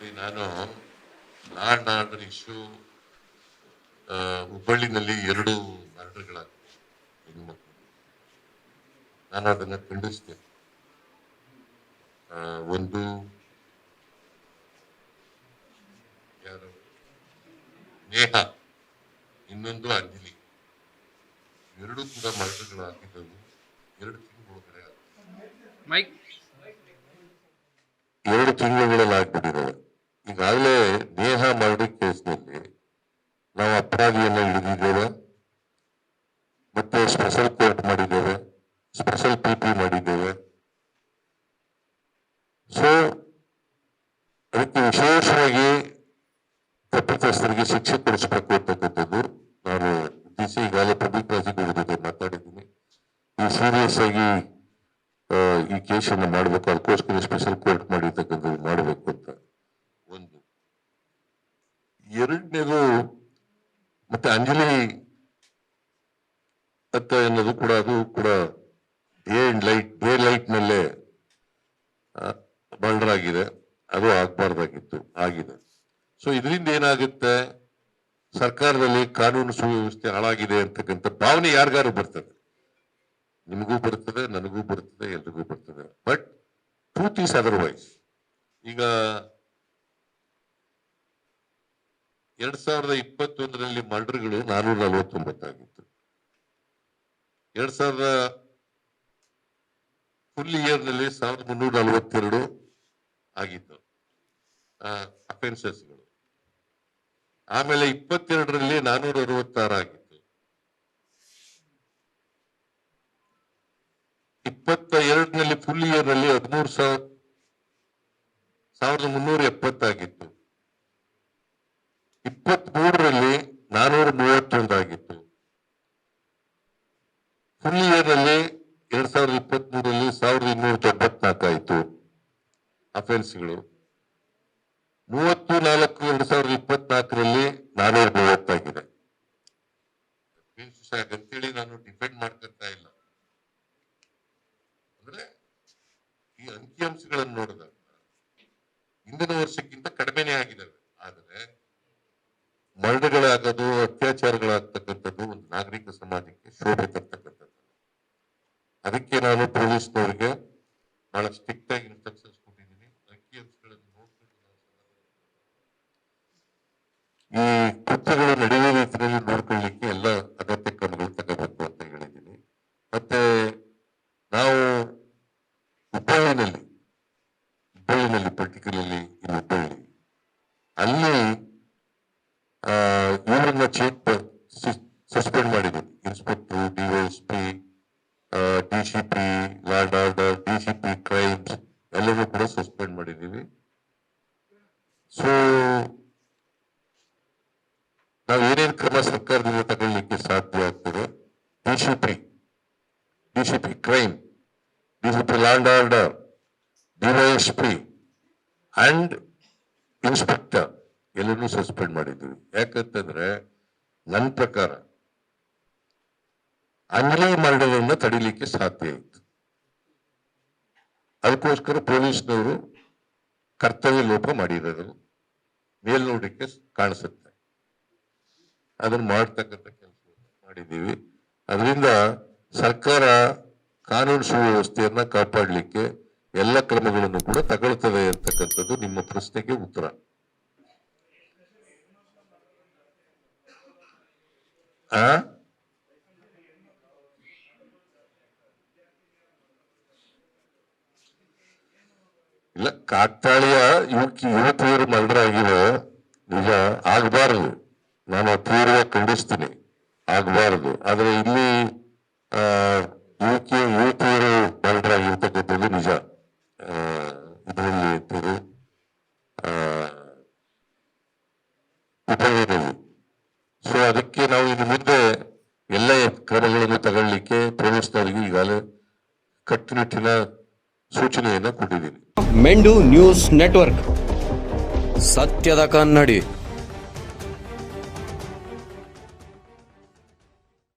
ನೋಡಿ ನಾನು law and order issue ಹುಬ್ಬಳ್ಳಿನಲ್ಲಿ ಎರಡು ಮರ್ಡರ್ಗಳಾಗಿವೆ ಹೆಣ್ಮಕ್ಳು. ನಾನು ಅದನ್ನ ಖಂಡಿಸ್ತೇನೆ. ಒಂದು ಯಾರು? ನೇಹ ಇನ್ನೊಂದು ಅಂಜಲಿ. ಎರಡು ಕೂಡ ಮರ್ಡರ್ಗಳಾಗಿದ್ದವು. ಎರಡು ತಿಂಗಳು ಮೈಕ್. ಎರಡು ತಿಂಗಳುಗಳಲ್ಲಿ ಆಗ್ಬಿಟ್ಟಿದ್ದಾವೆ ಈಗಾಗಲೇ ದೇಹ ಮರ್ಡರ್ ಕೇಸ್ನಲ್ಲಿ ನಾವು ಅಪರಾಧಿಯನ್ನು ಹಿಡಿದಿದ್ದೇವೆ. ಮತ್ತೆ ಸ್ಪೆಷಲ್ ಕೋರ್ಟ್ ಮಾಡಿದ್ದೇವೆ. ಸ್ಪೆಷಲ್ ಪಿ ಪಿ ಮಾಡಿದ್ದೇವೆ. ಸೊ ಅದಕ್ಕೆ ವಿಶೇಷವಾಗಿ ತಪ್ಪಿತಸ್ಥರಿಗೆ ಶಿಕ್ಷೆ ಕೊಡಿಸಬೇಕು ಅಂತಕ್ಕಂಥದ್ದು ನಾನು ಸಿ ಈಗಾಗಲೇ ಪಬ್ಲಿಕ್ ಪ್ರಾಸಿಕ್ಯೂಟರ್ ಜೊತೆ ಮಾತಾಡಿದ್ದೀನಿ. ಈ ಸೀರಿಯಸ್ ಆಗಿ ಈ ಕೇಸನ್ನು ಮಾಡಬೇಕು, ಅದಕ್ಕೋಸ್ಕರ ಸ್ಪೆಷಲ್ ಕೋರ್ಟ್ ಮಾಡಿರ್ತಕ್ಕಂಥದ್ದು ಮಾಡಬೇಕು ಅಂತ. ಎರಡನೇದು ಮತ್ತೆ ಅಂಜಲಿ ಅತ್ತ ಅನ್ನೋದು ಕೂಡ ಅದು ಕೂಡ day and light daylight ನಲ್ಲೇ ಮರ್ಡರ್ ಆಗಿದೆ ಅದು ಆಗ್ಬಾರ್ದಾಗಿತ್ತು, ಆಗಿದೆ. ಸೊ ಇದರಿಂದ ಏನಾಗುತ್ತೆ? ಸರ್ಕಾರದಲ್ಲಿ ಕಾನೂನು ಸುವ್ಯವಸ್ಥೆ ಹಾಳಾಗಿದೆ ಅಂತಕ್ಕಂಥ ಭಾವನೆ ಯಾರಿಗಾರು ಬರ್ತದೆ? ನಿಮಗೂ ಬರ್ತದೆ, ನನಗೂ ಬರ್ತದೆ, ಎಲ್ರಿಗೂ ಬರ್ತದೆ. ಬಟ್ ಟ್ರೂತ್ ಈಸ್ ಅದರ್ವೈಸ್ ಈಗ ಎರಡ್ ಸಾವಿರದ ಇಪ್ಪತ್ತೊಂದರಲ್ಲಿ ಮರ್ಡರ್ಗಳು ನಾನೂರ ನಲವತ್ತೊಂಬತ್ತಾಗಿತ್ತು ಎರಡ್ ಸಾವಿರದ ಫುಲ್ ಇಯರ್ನಲ್ಲಿ ಸಾವಿರದ ಮುನ್ನೂರ ನಲವತ್ತೆರಡು ಆಗಿತ್ತು ಅಫೆನ್ಸಸ್ಗಳು ಆಮೇಲೆ ಇಪ್ಪತ್ತೆರಡರಲ್ಲಿ ನಾನೂರ ಅರವತ್ತಾರು ಆಗಿತ್ತು. ಇಪ್ಪತ್ತ ಎರಡನಲ್ಲಿ ಫುಲ್ ಇಯರ್ನಲ್ಲಿ ಹದಿಮೂರು ಸಾವಿರ, ಸಾವಿರದ ಮುನ್ನೂರ ಎಪ್ಪತ್ತಾಗಿತ್ತು. ಇಪ್ಪತ್ತ್ ಮೂರರಲ್ಲಿ ನಾನೂರ ಮೂವತ್ತೊಂದಾಗಿತ್ತು ಫುಲ್ ಇಯರ್ನಲ್ಲಿ ಎರಡ್ ಸಾವಿರದ ಇಪ್ಪತ್ತ್ ಮೂರರಲ್ಲಿ ಸಾವಿರದ ಇನ್ನೂರ ತೊಂಬತ್ನಾಲ್ಕು ಆಯ್ತು ಅಫೆನ್ಸ್ಗಳು ಮೂವತ್ತು ನಾಲ್ಕು ಎರಡ್ ಸಾವಿರದ ಇಪ್ಪತ್ನಾಲ್ಕರಲ್ಲಿ ನಾನೂರ ಮೂವತ್ತಾಗಿದೆ ಅಂತೇಳಿ ನಾನು ಡಿಪೆಂಡ್ ಮಾಡ್ಕೊತಾ ಇಲ್ಲ. ಅಂದ್ರೆ ಈ ಅಂಕಿಅಂಶಗಳನ್ನು ನೋಡಿದಾಗ, ಹಿಂದಿನ ವರ್ಷಕ್ಕಿಂತ ಅತ್ಯಾಚಾರಗಳಾಗ್ತಕ್ಕಂಥದ್ದು ಒಂದು ನಾಗರಿಕ ಸಮಾಜಕ್ಕೆ ಶೋಭೆ ತರ್ತಕ್ಕಂಥದ್ದು. ಅದಕ್ಕೆ ನಾನು ಪೊಲೀಸ್ನವರಿಗೆ ಬಹಳ ಸ್ಟ್ರಿಕ್ಟ್ ಆಗಿ ಇನ್ಸ್ಟ್ರಕ್ಷನ್ಸ್ ಕೊಟ್ಟಿದ್ದೀನಿ. ಅಂಕಿಅಂಶಗಳನ್ನು ನೋಡ್ಕೊಂಡು ನಾವು ಸಮಾಧಾನ ಈ ಕೃತ್ಯಗಳು ನಡೆಯುವ ರೀತಿಯಲ್ಲಿ ನೋಡ್ಕೊಳ್ಳಿಕ್ಕೆ ಎಲ್ಲ ಅಗತ್ಯ ಕ್ರಮಗಳು ತಗೋಬೇಕು ಅಂತ ಹೇಳಿದ್ದೀನಿ. ಮತ್ತೆ ಇವರನ್ನ ಚೀಪ್ ಸಸ್ಪೆಂಡ್ ಮಾಡಿದ್ರು. Inspector DySP DCP lord order DCP crimes ಎಲ್ಲವೂ ಕೂಡ ಸಸ್ಪೆಂಡ್ ಮಾಡಿದ್ದೀವಿ. ಸೊ ನಾವು ಏನೇನು ಕ್ರಮ ಸರ್ಕಾರದಿಂದ ತಗೊಳ್ಳಿಕ್ಕೆ ಸಾಧ್ಯ ಆಗ್ತದೆ? DCP DCP crime DCP land order DySP and inspector ಎಲ್ಲರೂ ಸಸ್ಪೆಂಡ್ ಮಾಡಿದ್ವಿ ಯಾಕಂತಂದ್ರೆ ನನ್ನ ಪ್ರಕಾರ ಅಂಜಲಿ ಮರಣವನ್ನು ತಡಿಲಿಕ್ಕೆ ಸಾಧ್ಯ ಇತ್ತು. ಅದಕ್ಕೋಸ್ಕರ ಪೊಲೀಸ್ನವರು ಕರ್ತವ್ಯ ಲೋಪ ಮಾಡಿರೋದು ಮೇಲ್ನೋಟಕ್ಕೆ ಕಾಣಿಸುತ್ತೆ. ಅದನ್ನ ಮಾಡ್ತಕ್ಕಂಥ ಕೆಲಸ ಮಾಡಿದ್ದೀವಿ. ಅದರಿಂದ ಸರ್ಕಾರ ಕಾನೂನು ಸುವ್ಯವಸ್ಥೆಯನ್ನ ಕಾಪಾಡಲಿಕ್ಕೆ ಎಲ್ಲ ಕ್ರಮಗಳನ್ನು ಕೂಡ ತಗೊಳ್ತದೆ ಅಂತಕ್ಕಂಥದ್ದು ನಿಮ್ಮ ಪ್ರಶ್ನೆಗೆ ಉತ್ತರ. ಆ ಇಲ್ಲ ಕಾಕ್ತಾಳಿಯ ಯುವಕಿ ಯುವತಿಯರು ಮರ್ಡರ್ ಆಗಿದೆ. ನಿಜ ಆಗಬಾರದು. ನಾನು ಪೂರ್ವ ಖಂಡಿಸ್ತೀನಿ. ಆಗಬಾರದು. ಆದ್ರೆ ಇಲ್ಲಿ ಯುವಕಿ ಯುವತಿಯರು ಮರ್ಡರ್ ಆಗಿರ್ತಕ್ಕಂಥದ್ದು ನಿಜ. ಇದರಲ್ಲಿ ಇರ್ತದೆ ಹುಬ್ಬಳ್ಳಿಯಲ್ಲಿ ಸೊ ಅದಕ್ಕೆ ನಾವು ಇನ್ನು ಮುಂದೆ ಎಲ್ಲ ಕ್ರಮಗಳನ್ನು ತಗೊಳ್ಳಿಕ್ಕೆ ಪೊಲೀಸ್ನವರಿಗೆ ಈಗಾಗಲೇ ಕಟ್ಟುನಿಟ್ಟಿನ ಸೂಚನೆಯನ್ನ ಕೊಟ್ಟಿದ್ದೀನಿ. ಮೆಂಡು ನ್ಯೂಸ್ ನೆಟ್ವರ್ಕ್. ಸತ್ಯದ ಕನ್ನಡಿ.